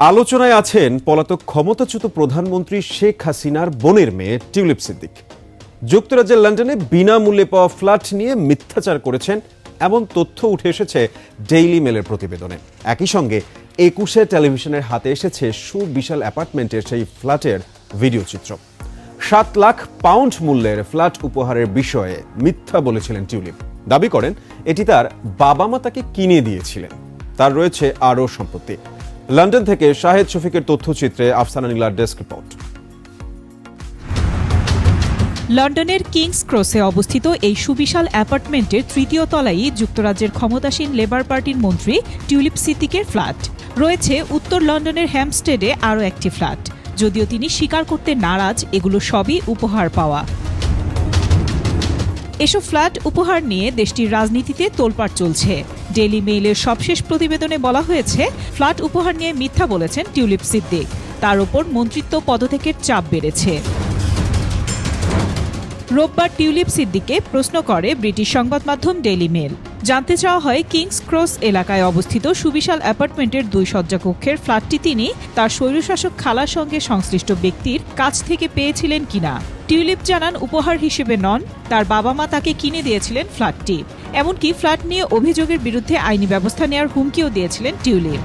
আলোচনায় আছেন পলাতক ক্ষমতাচ্যুত প্রধানমন্ত্রী শেখ হাসিনার বোনের মেয়ে টিউলিপ সিদ্দিক। যুক্তরাজ্যের লন্ডনে বিনামূল্যে পাওয়া ফ্ল্যাট নিয়ে মিথ্যাচার করেছেন এমন তথ্য উঠে এসেছে ডেইলি মেলের প্রতিবেদনে। একই সঙ্গে একুশে টেলিভিশনের হাতে এসেছে সুবিশাল অ্যাপার্টমেন্টের সেই ফ্ল্যাটের ভিডিও চিত্র। সাত লাখ পাউন্ড মূল্যের ফ্ল্যাট উপহারের বিষয়ে মিথ্যা বলেছিলেন টিউলিপ। দাবি করেন, এটি তার বাবা মা তাকে কিনে দিয়েছিলেন। তার রয়েছে আরও সম্পত্তি। লন্ডন থেকে শাহেদ শফিকের তথ্যচিত্রে আফসানা নীলার ডেস্ক রিপোর্ট। লন্ডনের কিংস ক্রসে অবস্থিত এই সুবিশাল অ্যাপার্টমেন্টের তৃতীয় তলায় যুক্তরাজ্যের ক্ষমতাসীন লেবার পার্টির মন্ত্রী টিউলিপ সিদ্দিকের ফ্ল্যাট। রয়েছে উত্তর লন্ডনের হ্যামস্টেডে আরও একটি ফ্ল্যাট। যদিও তিনি স্বীকার করতে নারাজ, এগুলো সবই উপহার পাওয়া। এসব ফ্ল্যাট উপহার নিয়ে দেশটির রাজনীতিতে তোলপাড় চলছে। ডেইলি মেইলের সবশেষ প্রতিবেদনে বলা হয়েছে, ফ্ল্যাট উপহার নিয়ে মিথ্যা বলেছেন টিউলিপ সিদ্দিক। তার ওপর মন্ত্রিত্ব পদত্যাগের চাপ বেড়েছে। রোববার টিউলিপ সিদ্দিকে প্রশ্ন করে ব্রিটিশ সংবাদ মাধ্যম ডেইলি মেল জানতে চাওয়া হয়, কিংস ক্রস এলাকায় অবস্থিত সুবিশাল অ্যাপার্টমেন্টের দুই শয্যা কক্ষের ফ্ল্যাটটি তিনি তার স্বৈরশাসক খালার সঙ্গে সংশ্লিষ্ট ব্যক্তির কাছ থেকে পেয়েছিলেন কিনা। টিউলিপ জানান উপহার হিসেবে নন, তার বাবা মা তাকে কিনে দিয়েছিলেন ফ্ল্যাটটি এমনকি ফ্ল্যাট নিয়ে অভিযোগের বিরুদ্ধে আইনি ব্যবস্থা নেওয়ার হুমকিও দিয়েছিলেন টিউলিপ।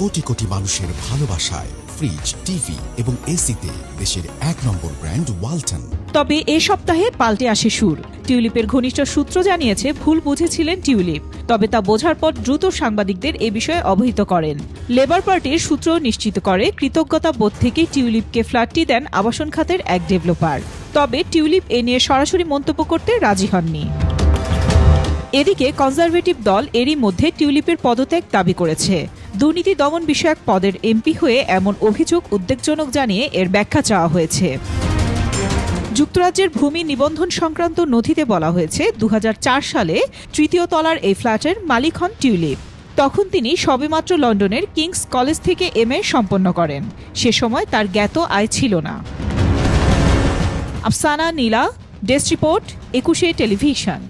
কোটি কোটি মানুষের ভালোবাসায় ফ্রিজ টিভি এবং এসিতে দেশের এক নম্বর ব্র্যান্ড ওয়ালটন তবে এ সপ্তাহে পাল্টে আসে সুর। টিউলিপের ঘনিষ্ঠ সূত্র জানিয়েছে, ভুল বুঝেছিলেন টিউলিপ। তবে তা বোঝার পর দ্রুত সাংবাদিকদের এ বিষয়ে অবহিত করেন। লেবার পার্টির সূত্র নিশ্চিত করে, কৃতজ্ঞতা বোধ থেকে টিউলিপকে ফ্ল্যাটটি দেন আবাসন খাতের এক ডেভেলপার। তবে টিউলিপ এ নিয়ে সরাসরি মন্তব্য করতে রাজি হননি। এদিকে কনজারভেটিভ দল এরই মধ্যে টিউলিপের পদত্যাগ দাবি করেছে। দুর্নীতি দমন বিষয়ক পদের এমপি হয়ে এমন অভিযোগ উদ্বেগজনক জানিয়ে এর ব্যাখ্যা চাওয়া হয়েছে। যুক্তরাজ্যের ভূমি নিবন্ধন সংক্রান্ত নথিতে বলা হয়েছে দু হাজার চার সালে তৃতীয় তলার এই ফ্ল্যাটের মালিক হন টিউলিপ। তখন তিনি সবেমাত্র লন্ডনের কিংস কলেজ থেকে এম এ সম্পন্ন করেন। সে সময় তার জ্ঞাত আয় ছিল না। Afsana Nila, desk report, Ekushey television.